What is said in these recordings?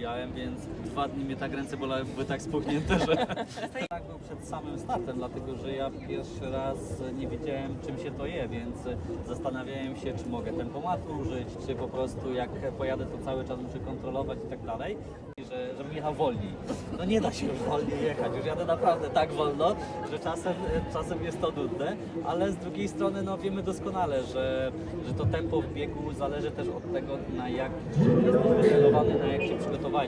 wbijałem, więc dwa dni mnie tak ręce bolały, były tak spuchnięte, że... tak był przed samym startem, dlatego że ja pierwszy raz nie wiedziałem czym się to je, więc zastanawiałem się, czy mogę tempomatu użyć, czy po prostu jak pojadę to cały czas muszę kontrolować i tak dalej. Że, żebym jechał wolniej. No nie da się już wolniej jechać, już jadę naprawdę tak wolno, że czasem, czasem jest to nudne, ale z drugiej strony no wiemy doskonale, że, że to tempo w biegu zależy też od tego, na jak wycelowany, na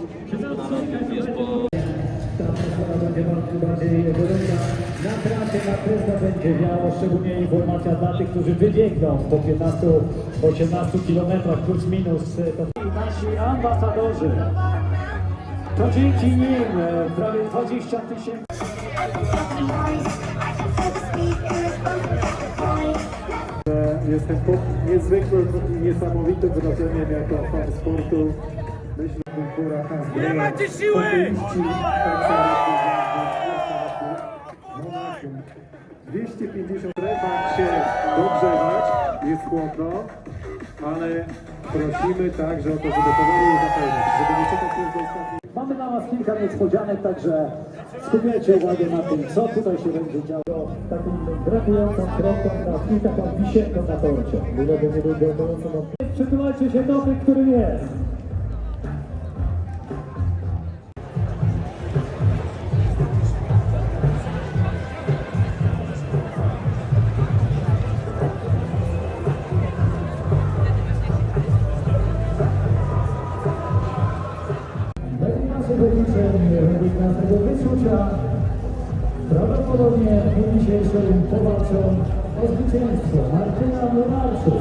bardziej gorąca. Na trasie na Krysna będzie wiało, szczególnie informacja dla tych, którzy wybiegną po 15-18 kilometrach plus minus. To nasi ambasadorzy. To dzięki nim prawie 20 tysięcy. Jestem pod niezwykłym niesamowitym wrażeniem jako fan sportu. Nie macie siły! 250 strefa się dogrzewać, jest chłodno, ale prosimy także o to, żeby powoli zapełnić, żeby nie czekać już do Mamy dla Was kilka niespodzianek, także skupiajcie uwagę na tym, co tutaj się będzie działo. Taką brakującą kropką na i taką wisienką na torcie. Byleby nie był na... Przytulajcie się do tych, którym jest. Według naszego wyczucia, prawdopodobnie w dniu dzisiejszym powalczą o zwycięstwo Martyna Młynarczuk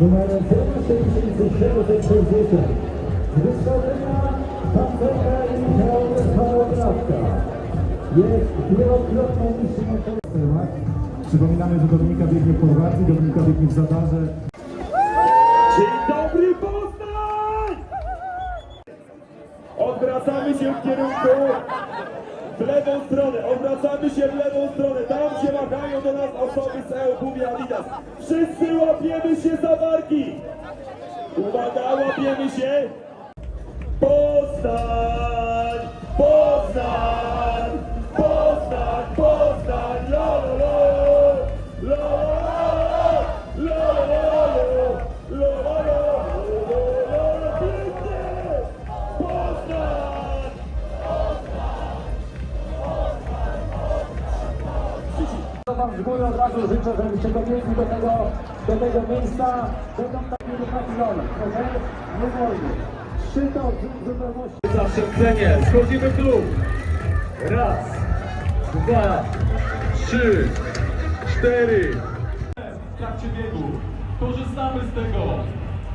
numerem 16660 z wykształcenia tancerka i choreografka. Jest wielokrotną mistrzynią Przypominamy, że Dominika biegnie w Chorwacji, Dominika biegnie w Zadarze. Dzień dobry w kierunku w lewą stronę, odwracamy się w lewą stronę, tam gdzie machają do nas osoby z EUB i Adidas. Wszyscy łapiemy się za barki! Uwaga, łapiemy się! Poznań! Poznań! Wam z góry od razu życzę, żebyście dobiegli do tego, do tego miejsca. Będą takie wypatrzone. Proszę, nie wolno. Szczyt od zupełności. Zatrzęsienie, schodzimy w dół. Raz, dwa, trzy, cztery. W trakcie biegu korzystamy z tego.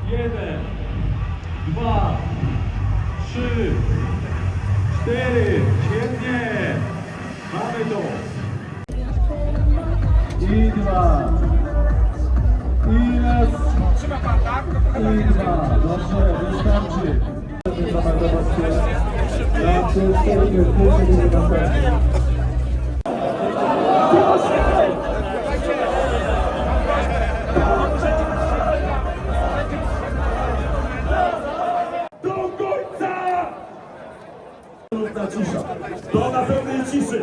Jeden, dwa, trzy, cztery. Świetnie. Mamy to. I dwa. I raz. I dwa. Dobrze, wystarczy. Do końca! Absolutna cisza. Do ciszy.